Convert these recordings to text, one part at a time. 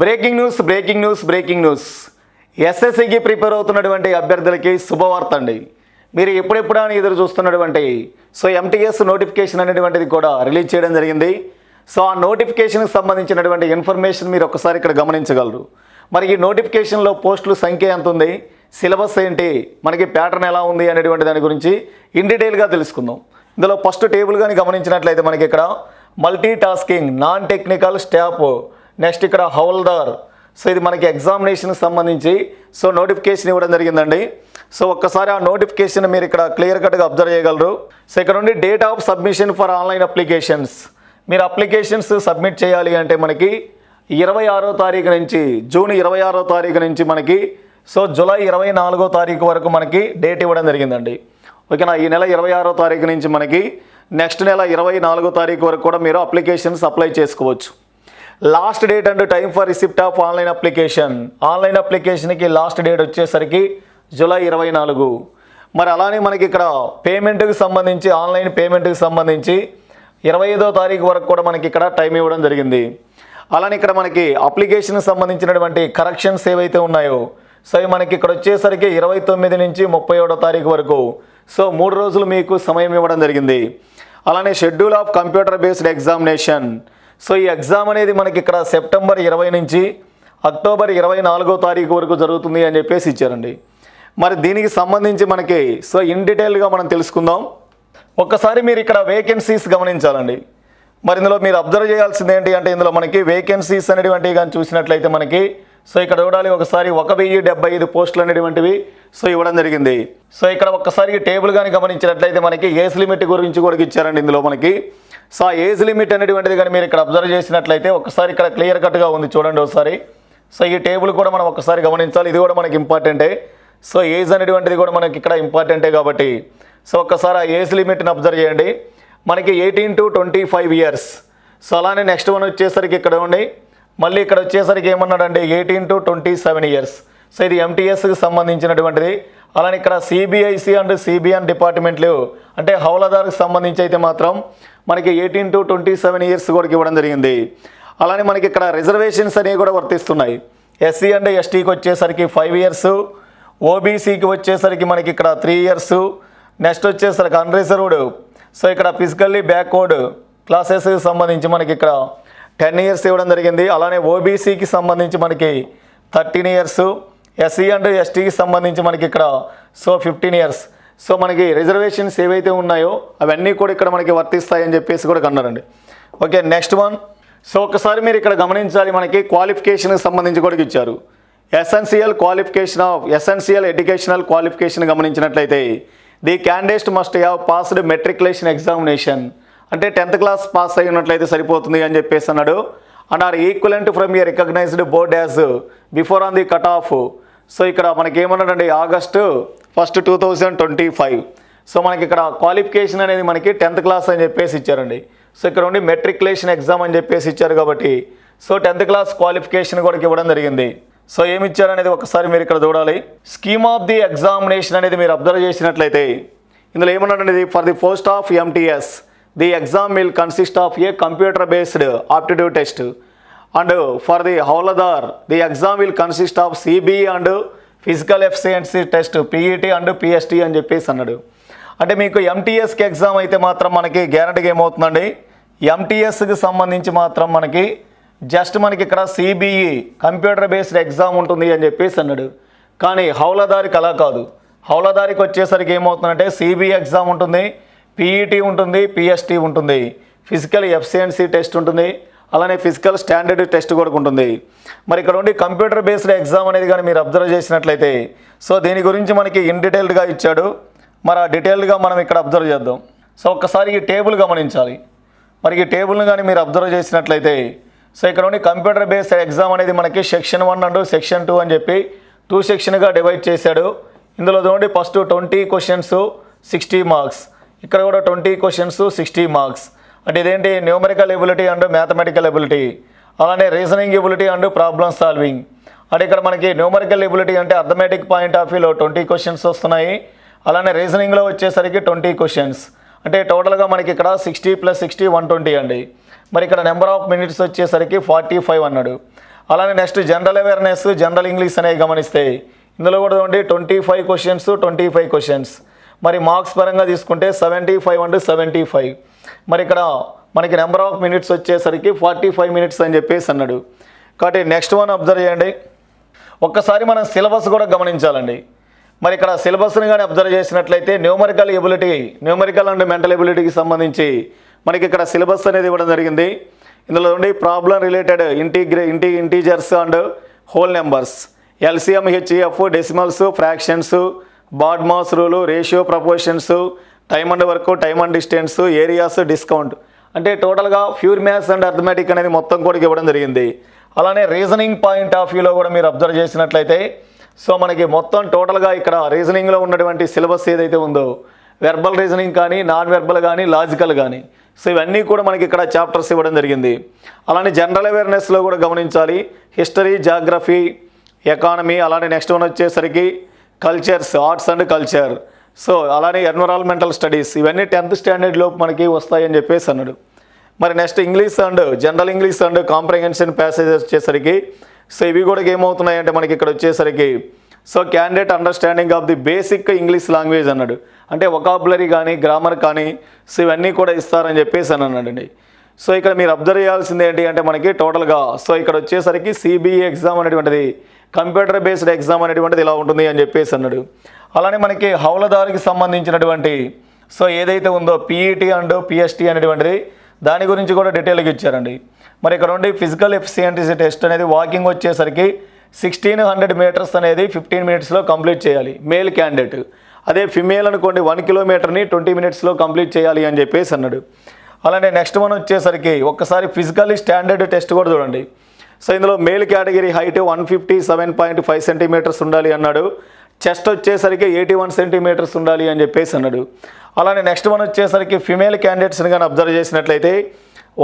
Breaking news breaking news breaking news. ఎస్ఎస్సికి prepare అవుతున్నటువంటి అభ్యర్థులకి శుభవార్త అండి. మీరు ఎప్పుడెప్పుడు అని ఎదురు చూస్తున్నటువంటి సో ఎంటీఎస్ నోటిఫికేషన్ అనేటువంటిది కూడా రిలీజ్ చేయడం జరిగింది. సో ఆ నోటిఫికేషన్కి సంబంధించినటువంటి ఇన్ఫర్మేషన్ మీరు ఒకసారి ఇక్కడ గమనించగలరు. మరి ఈ నోటిఫికేషన్లో పోస్టుల సంఖ్య ఎంత ఉంది? సిలబస్ ఏంటి? మనకి ప్యాటర్న్ ఎలా ఉంది అనేటువంటి దాని గురించి ఇన్ డీటెయిల్గా తెలుసుకుందాం. ఇందులో ఫస్ట్ టేబుల్ కానీ గమనించినట్లయితే మనకి ఇక్కడ multi tasking non technical staff next ఇక్కడ హౌల్దార్. సో ఇది మనకి ఎగ్జామినేషన్కి సంబంధించి సో నోటిఫికేషన్ ఇవ్వడం జరిగిందండి. సో ఒక్కసారి ఆ నోటిఫికేషన్ మీరు ఇక్కడ క్లియర్ కట్గా అబ్జర్వ్ చేయగలరు. సో ఇక్కడ నుండి date of submission for online applications. మీరు అప్లికేషన్స్ సబ్మిట్ చేయాలి అంటే మనకి ఇరవై ఆరో తారీఖు నుంచి జూన్ ఇరవై ఆరో తారీఖు నుంచి మనకి సో జూలై ఇరవై నాలుగో తారీఖు వరకు మనకి డేట్ ఇవ్వడం జరిగిందండి. ఓకేనా? ఈ నెల ఇరవై ఆరో తారీఖు నుంచి మనకి నెక్స్ట్ నెల ఇరవై నాలుగో తారీఖు వరకు కూడా మీరు అప్లికేషన్స్ అప్లై చేసుకోవచ్చు. Last date and time for receipt of online application. Online అప్లికేషన్కి last date వచ్చేసరికి జూలై ఇరవై నాలుగు. మరి అలానే మనకి ఇక్కడ పేమెంట్కి సంబంధించి ఆన్లైన్ పేమెంట్కి సంబంధించి ఇరవై ఐదో తారీఖు వరకు కూడా మనకి ఇక్కడ టైం ఇవ్వడం జరిగింది. అలానే ఇక్కడ మనకి అప్లికేషన్కి సంబంధించినటువంటి కరెక్షన్స్ ఏవైతే ఉన్నాయో సో అవి మనకి ఇక్కడ వచ్చేసరికి ఇరవై తొమ్మిది నుంచి ముప్పై ఏడో తారీఖు వరకు. సో మూడు రోజులు మీకు సమయం ఇవ్వడం జరిగింది. అలానే schedule of computer based examination. So ఈ ఎగ్జామ్ అనేది మనకి ఇక్కడ సెప్టెంబర్ ఇరవై నుంచి అక్టోబర్ ఇరవై నాలుగో తారీఖు వరకు జరుగుతుంది అని చెప్పేసి ఇచ్చారండి. మరి దీనికి సంబంధించి మనకి సో ఇన్ డీటెయిల్గా మనం తెలుసుకుందాం. ఒక్కసారి మీరు ఇక్కడ వేకెన్సీస్ గమనించాలండి. మరి ఇందులో మీరు అబ్జర్వ్ చేయాల్సింది ఏంటి అంటే ఇందులో మనకి వేకెన్సీస్ అనేటువంటివి కానీ చూసినట్లయితే మనకి సో ఇక్కడ చూడాలి ఒకసారి ఒక వెయ్యి డెబ్బై ఐదు పోస్టులు అనేటువంటివి సో ఇవ్వడం జరిగింది. సో ఇక్కడ ఒక్కసారి టేబుల్ కానీ గమనించినట్లయితే మనకి ఏజ్ లిమిట్ గురించి కూడా ఇచ్చారండి ఇందులో మనకి. సో ఆ ఏజ్ లిమిట్ అనేటువంటిది కానీ మీరు ఇక్కడ అబ్జర్వ్ చేసినట్లయితే ఒకసారి ఇక్కడ క్లియర్ కట్గా ఉంది చూడండి ఒకసారి. సో ఈ టేబుల్ కూడా మనం ఒకసారి గమనించాలి ఇది కూడా మనకి ఇంపార్టెంటే. సో ఏజ్ అనేటువంటిది కూడా మనకి ఇక్కడ ఇంపార్టెంటే కాబట్టి. సో ఒక్కసారి ఆ ఏజ్ లిమిట్ని అబ్జర్వ్ చేయండి. మనకి eighteen to twenty five years. So అలానే నెక్స్ట్ వన్ వచ్చేసరికి ఇక్కడ ఉండి మళ్ళీ ఇక్కడ వచ్చేసరికి ఏమన్నాడంటే eighteen to twenty seven years. So ఇది ఎంటీఎస్కి సంబంధించినటువంటిది. అలానే ఇక్కడ సిబిఐసి అండ్ సిబిఎన్ డిపార్ట్మెంట్లు అంటే హౌలదార్కి సంబంధించి అయితే మాత్రం మనకి eighteen to twenty seven years కూడా ఇవ్వడం జరిగింది. అలానే మనకి ఇక్కడ రిజర్వేషన్స్ అనేవి కూడా వర్తిస్తున్నాయి. ఎస్సీ అండ్ ఎస్టీకి వచ్చేసరికి ఫైవ్ ఇయర్స్ ఓబీసీకి వచ్చేసరికి మనకి ఇక్కడ త్రీ ఇయర్స్ నెక్స్ట్ వచ్చేసరికి అన్రిజర్వ్డ్ సో ఇక్కడ ఫిజికల్లీ బ్యాక్వర్డ్ క్లాసెస్కి సంబంధించి మనకి ఇక్కడ టెన్ ఇయర్స్ ఇవ్వడం జరిగింది. అలానే ఓబీసీకి సంబంధించి మనకి థర్టీన్ ఇయర్స్ ఎస్సీ అండ్ ఎస్టీకి సంబంధించి మనకి ఇక్కడ సో ఫిఫ్టీన్ ఇయర్స్. సో మనకి రిజర్వేషన్స్ ఏవైతే ఉన్నాయో అవన్నీ కూడా ఇక్కడ మనకి వర్తిస్తాయని చెప్పేసి కూడా కన్నారండి. Okay next one. సో ఒకసారి మీరు ఇక్కడ గమనించాలి మనకి క్వాలిఫికేషన్కి సంబంధించి కూడా ఇచ్చారు. Essential qualification of essential educational qualification గమనించినట్లయితే the candidate must have passed matriculation examination. అంటే టెన్త్ క్లాస్ పాస్ అయి ఉన్నట్లయితే సరిపోతుంది అని చెప్పేసి అన్నాడు. And or equivalent from a recognised board as before on the cut off so ఇక్కడ మనకి ఏమన్నాడండి August first two thousand twenty five so మనకి ఇక్కడ క్వాలిఫికేషన్ అనేది మనకి టెన్త్ క్లాస్ అని చెప్పేసి ఇచ్చారండి. సో ఇక్కడ ఉండి మెట్రికులేషన్ ఎగ్జామ్ అని చెప్పేసి ఇచ్చారు కాబట్టి సో టెన్త్ క్లాస్ క్వాలిఫికేషన్ కూడా ఇవ్వడం జరిగింది. సో ఏమి ఇచ్చారనేది ఒకసారి మీరు ఇక్కడ చూడాలి. స్కీమ్ ఆఫ్ ది ఎగ్జామినేషన్ అనేది మీరు అబ్జర్వ్ చేసినట్లయితే ఇందులో ఏమన్నాడండి for the post of MTS the exam will consist of a computer based aptitude test and for the havaldar the exam will consist of CBE and physical efficiency test PET and PST అని చెప్పేసి అన్నాడు. అంటే మీకు ఎంటీఎస్కి exam అయితే మాత్రం మనకి గ్యారంటీగా ఏమవుతుందండి? ఎంటీఎస్కి సంబంధించి మాత్రం మనకి జస్ట్ మనకి ఇక్కడ సిబిఈ కంప్యూటర్ బేస్డ్ ఎగ్జామ్ ఉంటుంది అని చెప్పేసి అన్నాడు. కానీ హౌలదారికి అలా కాదు. హౌలదారికి వచ్చేసరికి ఏమవుతుందంటే సిబిఈ ఎగ్జామ్ ఉంటుంది. పీఈటీ ఉంటుంది పిఎస్టీ ఉంటుంది ఫిజికల్ ఎఫిషియన్సీ టెస్ట్ ఉంటుంది అలానే ఫిజికల్ స్టాండర్డ్ టెస్ట్ కూడా ఉంటుంది. మరి ఇక్కడ ఉండి కంప్యూటర్ బేస్డ్ ఎగ్జామ్ అనేది కానీ మీరు అబ్జర్వ్ చేసినట్లయితే సో దీని గురించి మనకి ఇన్ డీటెయిల్డ్గా ఇచ్చాడు. మరి ఆ డీటెయిల్డ్గా మనం ఇక్కడ అబ్జర్వ్ చేద్దాం. సో ఒక్కసారి ఈ టేబుల్ గమనించాలి. మరి ఈ టేబుల్ని కానీ మీరు అబ్జర్వ్ చేసినట్లయితే సో ఇక్కడ ఉండి కంప్యూటర్ బేస్డ్ ఎగ్జామ్ అనేది మనకి section one and section two అని చెప్పి టూ సెక్షన్గా డివైడ్ చేశాడు. ఇందులో చూడండి first twenty questions sixty marks. ఇక్కడ కూడా ట్వంటీ క్వశ్చన్స్ సిక్స్టీ మార్క్స్ అంటే ఇదేంటి? Numerical ability and mathematical ability అలానే reasoning ability and problem solving అంటే ఇక్కడ మనకి న్యూమరికల్ ఎబిలిటీ అంటే అర్థమెటిక్ పాయింట్ ఆఫ్ వ్యూలో ట్వంటీ క్వశ్చన్స్ వస్తున్నాయి. అలానే రీజనింగ్లో వచ్చేసరికి ట్వంటీ క్వశ్చన్స్ అంటే టోటల్గా మనకి ఇక్కడ sixty plus sixty one twenty అండి. మరి ఇక్కడ నెంబర్ ఆఫ్ మినిట్స్ వచ్చేసరికి ఫార్టీ ఫైవ్ అన్నాడు. అలానే next general awareness general English అనేవి గమనిస్తే ఇందులో కూడా ఉండి twenty five questions twenty five questions మరి మార్క్స్ పరంగా తీసుకుంటే seventy five and seventy five. మరి ఇక్కడ మనకి నెంబర్ ఆఫ్ మినిట్స్ వచ్చేసరికి ఫార్టీ ఫైవ్ మినిట్స్ అని చెప్పేసి అన్నాడు. కాబట్టి నెక్స్ట్ వన్ అబ్జర్వ్ చేయండి. ఒక్కసారి మనం సిలబస్ కూడా గమనించాలండి. మరి ఇక్కడ సిలబస్ని కానీ అబ్జర్వ్ చేసినట్లయితే numerical ability numerical and mental ఎబిలిటీకి సంబంధించి మనకి ఇక్కడ సిలబస్ అనేది ఇవ్వడం జరిగింది. ఇందులో ఉండి ప్రాబ్లం రిలేటెడ్ ఇంటిగ్రే ఇంటి integers and whole numbers. LCM HCF decimals fractions BODMAS rule ratio proportions time and and work time and and distance areas discount. అంటే టోటల్గా ప్యూర్ మ్యాథ్స్ అండ్ అర్థమెటిక్ అనేది మొత్తం కూడా ఇవ్వడం జరిగింది. అలానే రీజనింగ్ పాయింట్ ఆఫ్ వ్యూలో కూడా మీరు అబ్జర్వ్ చేసినట్లయితే సో మనకి మొత్తం టోటల్గా ఇక్కడ రీజనింగ్లో ఉన్నటువంటి సిలబస్ ఏదైతే ఉందో వెర్బల్ రీజనింగ్ కానీ నాన్ వెర్బల్ కానీ లాజికల్ కానీ సో ఇవన్నీ కూడా మనకి ఇక్కడ చాప్టర్స్ ఇవ్వడం జరిగింది. అలానే జనరల్ అవేర్నెస్లో కూడా గమనించాలి. హిస్టరీ జాగ్రఫీ ఎకానమీ అలానే నెక్స్ట్ వన్ వచ్చేసరికి cultures arts and culture so అలానే ఎన్విరాన్మెంటల్ స్టడీస్ ఇవన్నీ టెన్త్ స్టాండర్డ్ లోపు మనకి వస్తాయని చెప్పేసి అన్నాడు. మరి next English and general English and comprehension passages వచ్చేసరికి సో ఇవి కూడా ఏమవుతున్నాయంటే మనకి ఇక్కడ వచ్చేసరికి so candidate understanding of the basic English language అన్నాడు. అంటే ఒకాబులరీ కానీ గ్రామర్ కానీ సో ఇవన్నీ కూడా ఇస్తారని చెప్పేసి అని అన్నాడండి సో ఇక్కడ మీరు అబ్జర్వ్ చేయాల్సింది ఏంటి అంటే మనకి టోటల్గా సో ఇక్కడ వచ్చేసరికి సిబిఈ ఎగ్జామ్ అనేటువంటిది కంప్యూటర్ బేస్డ్ ఎగ్జామ్ అనేటువంటిది ఇలా ఉంటుంది అని చెప్పేసి అన్నాడు. అలానే మనకి హౌలదారికి సంబంధించినటువంటి సో ఏదైతే ఉందో పీఈటీ అండ్ పిఎస్టీ అనేటువంటిది దాని గురించి కూడా డీటెయిల్గా ఇచ్చారండి. మరి ఇక్కడ ఉండి ఫిజికల్ ఎఫిషియన్సీ టెస్ట్ అనేది వాకింగ్ వచ్చేసరికి సిక్స్టీన్ హండ్రెడ్ మీటర్స్ అనేది ఫిఫ్టీన్ మినిట్స్లో కంప్లీట్ చేయాలి మేల్ క్యాండిడేట్. అదే ఫిమేల్ అనుకోండి వన్ కిలోమీటర్ని ట్వంటీ మినిట్స్లో కంప్లీట్ చేయాలి అని చెప్పేసి అన్నాడు. అలానే నెక్స్ట్ వన్ వచ్చేసరికి ఒక్కసారి ఫిజికల్లీ స్టాండర్డ్ టెస్ట్ కూడా చూడండి. సో ఇందులో male category height one fifty seven point five centimetres ఉండాలి అన్నాడు. చెస్ట్ వచ్చేసరికి ఎయిటీ వన్ సెంటీమీటర్స్ ఉండాలి అని చెప్పేసి అన్నాడు. అలానే నెక్స్ట్ వన్ వచ్చేసరికి ఫిమేల్ క్యాండిడేట్స్ని కానీ అబ్జర్వ్ చేసినట్లయితే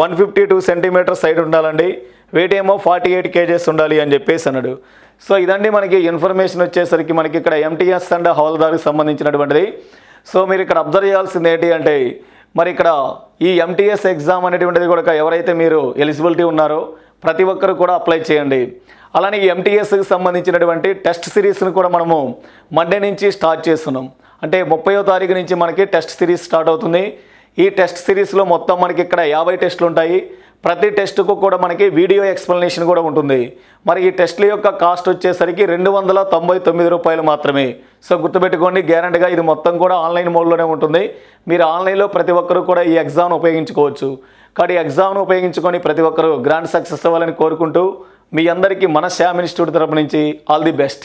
one fifty two centimetres side ఉండాలండి. వెయిట్ ఏమో ఫార్టీ ఎయిట్ కేజెస్ ఉండాలి అని చెప్పేసి అన్నాడు. సో ఇదండి మనకి ఇన్ఫర్మేషన్ వచ్చేసరికి మనకి ఇక్కడ ఎంటీఎస్ అండ్ హౌల్దార్కి సంబంధించినటువంటిది. సో మీరు ఇక్కడ అబ్జర్వ్ చేయాల్సింది ఏంటి అంటే మరి ఇక్కడ ఈ ఎంటీఎస్ ఎగ్జామ్ అనేటువంటిది కూడా ఎవరైతే మీరు ఎలిజిబిలిటీ ఉన్నారో ప్రతి ఒక్కరు కూడా అప్లై చేయండి. అలానే ఈ ఎంటీఎస్కి సంబంధించినటువంటి టెస్ట్ సిరీస్ని కూడా మనము మండే నుంచి స్టార్ట్ చేస్తున్నాం. అంటే ముప్పయో తారీఖు నుంచి మనకి టెస్ట్ సిరీస్ స్టార్ట్ అవుతుంది. ఈ టెస్ట్ సిరీస్లో మొత్తం మనకి ఇక్కడ యాభై టెస్టులు ఉంటాయి. ప్రతి టెస్ట్కు కూడా మనకి వీడియో ఎక్స్ప్లెనేషన్ కూడా ఉంటుంది. మరి ఈ టెస్ట్ల యొక్క కాస్ట్ వచ్చేసరికి రెండు వందల తొంభై తొమ్మిది రూపాయలు మాత్రమే. సో గుర్తుపెట్టుకోండి గ్యారంటీగా ఇది మొత్తం కూడా ఆన్లైన్ మోడ్లోనే ఉంటుంది. మీరు ఆన్లైన్లో ప్రతి ఒక్కరు కూడా ఈ ఎగ్జామ్ ఉపయోగించుకోవచ్చు. కాబట్టి ఎగ్జామ్ను ఉపయోగించుకొని ప్రతి ఒక్కరూ గ్రాండ్ సక్సెస్ అవ్వాలని కోరుకుంటూ మీ అందరికీ మన శ్యామ్ ఇన్స్టిట్యూట్ తరపు నుంచి ఆల్ ది బెస్ట్.